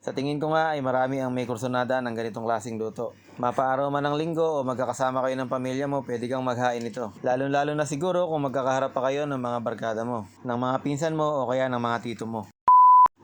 Sa tingin ko nga ay marami ang may kursunada ng ganitong klaseng luto. Mapaaraw man ng linggo o magkakasama kayo ng pamilya mo, pwede kang maghain ito. Lalo-lalo na siguro kung magkakaharap pa kayo ng mga barkada mo, ng mga pinsan mo o kaya ng mga tito mo.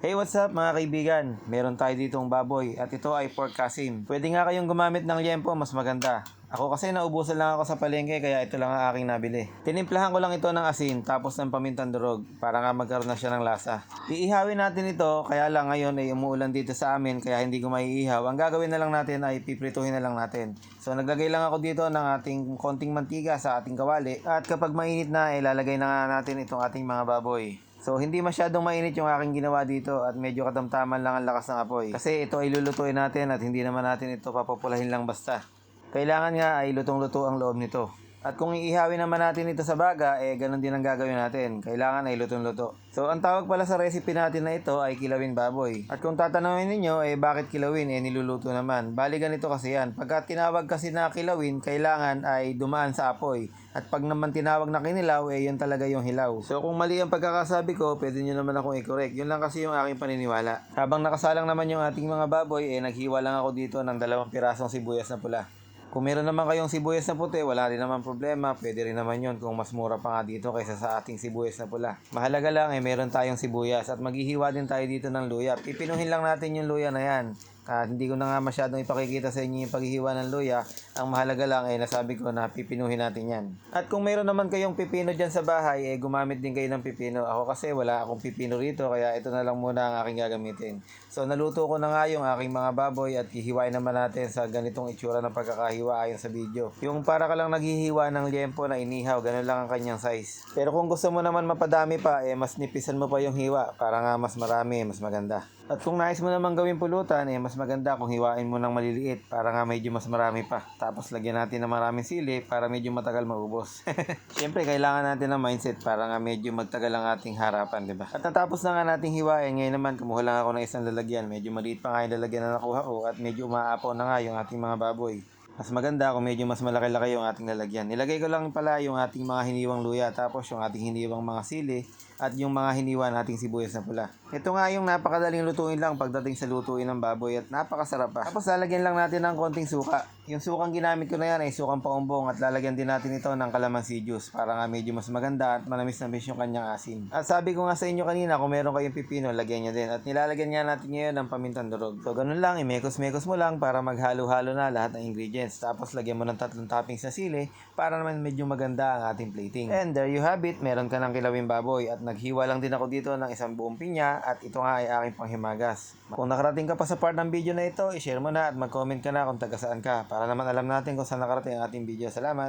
Hey, what's up mga kaibigan? Meron tayo ditong baboy at ito ay pork kasim. Pwede nga kayong gumamit ng liempo, mas maganda. Ako kasi naubusan lang ako sa palengke kaya ito lang ang aking nabili. Tinimplahan ko lang ito ng asin tapos ng pamintang durog para nga magkaroon na siya ng lasa. Iihawin natin ito kaya lang ngayon ay umuulan dito sa amin kaya hindi ko maiihaw. Ang gagawin na lang natin ay piprituhin na lang natin. So naglagay lang ako dito ng ating konting mantiga sa ating kawali at kapag mainit na ilalagay na nga natin itong ating mga baboy. So hindi masyadong mainit yung aking ginawa dito at medyo katamtaman lang ang lakas ng apoy. Kasi ito ay lulutuin natin at hindi naman natin ito papupulahin lang basta. Kailangan nga ay lutong-luto ang loob nito. At kung iihawin naman natin ito sa baga, eh ganun din ang gagawin natin. Kailangan ay lutong-luto. So ang tawag pala sa recipe natin na ito ay kilawin baboy. At kung tatanungin ninyo, eh bakit kilawin? Eh niluluto naman. Bali ganito kasi yan. Pagka tinawag kasi na kilawin, kailangan ay dumaan sa apoy. At pag naman tinawag na kinilaw, eh yun talaga yung hilaw. So kung mali ang pagkakasabi ko, pwede nyo naman akong i-correct. Yun lang kasi yung aking paniniwala. Habang nakasalang naman yung ating mga baboy, eh naghiwa lang ako dito ng dalawang pirasong sibuyas na pula. Kung meron naman kayong sibuyas na puti, wala rin naman problema. Pwede rin naman yun kung mas mura pa nga dito kaysa sa ating sibuyas na pula. Mahalaga lang ay meron tayong sibuyas at maghihiwa din tayo dito ng luya. Pipinuhin lang natin yung luya na yan. At hindi ko na nga masyadong ipakikita sa inyo yung paghihiwa ng luya. Ang mahalaga lang ay nasabi ko na pipinuhin natin yan. At kung meron naman kayong pipino dyan sa bahay, eh gumamit din kayo ng pipino. Ako kasi wala akong pipino rito, kaya ito na lang muna ang aking gagamitin. So naluto ko na nga yung aking mga baboy at hihiwain naman natin sa ganitong itsura ng pagkakahiwa ayon sa video. Yung para ka lang naghihiwa ng liempo na inihaw, ganun lang ang kanyang size. Pero kung gusto mo naman mapadami pa, eh mas nipisan mo pa yung hiwa para nga mas marami, mas maganda. At kung nais mo naman gawin pulutan, eh mas maganda kung hiwain mo ng maliliit para nga medyo mas marami pa. Tapos lagyan natin ng maraming sili para medyo matagal maubos. Siyempre, kailangan natin ng mindset para nga medyo magtagal ang ating harapan, di ba? At natapos na nga nating hiwain, ngayon naman kumuha lang ako ng isang lalagyan. Medyo maliit pa nga yung lalagyan na nakuha ko at medyo umaapaw na nga yung ating mga baboy. Mas maganda kung medyo mas malaki-laki yung ating lalagyan. Nilagay ko lang pala yung ating mga hiniwang luya tapos yung ating hiniwang mga sili at yung mga hiniwa nating sibuyas na pula. Ito nga yung napakadaling lutuin lang pagdating sa lutuin ng baboy at napakasarap pa. Tapos lalagyan lang natin ng konting suka. Yung sukang ginamit ko na yan ay sukang paumbong at lalagyan din natin ito ng calamansi juice para nga medyo mas maganda at manamis na yung kanyang asin. At sabi ko nga sa inyo kanina kung meron kayong pipino, lagyan nyo din. At nilalagyan nga natin ngayon ng pamintang durog. So ganun lang, imekos-mekos mo lang para maghalo-halo na lahat ng ingredients. Tapos lagyan mo ng tatlong toppings na sili para naman medyo maganda ang ating plating. And there you have it, meron ka ng kilawin baboy at naghiwa lang din ako dito ng isang buong pinya at ito nga ay aking panghimagas. Kung nakarating ka pa sa part ng video na ito, i-share mo na at mag-comment ka na kung taga saan ka para naman alam natin kung saan nakarating ang ating video. Salamat!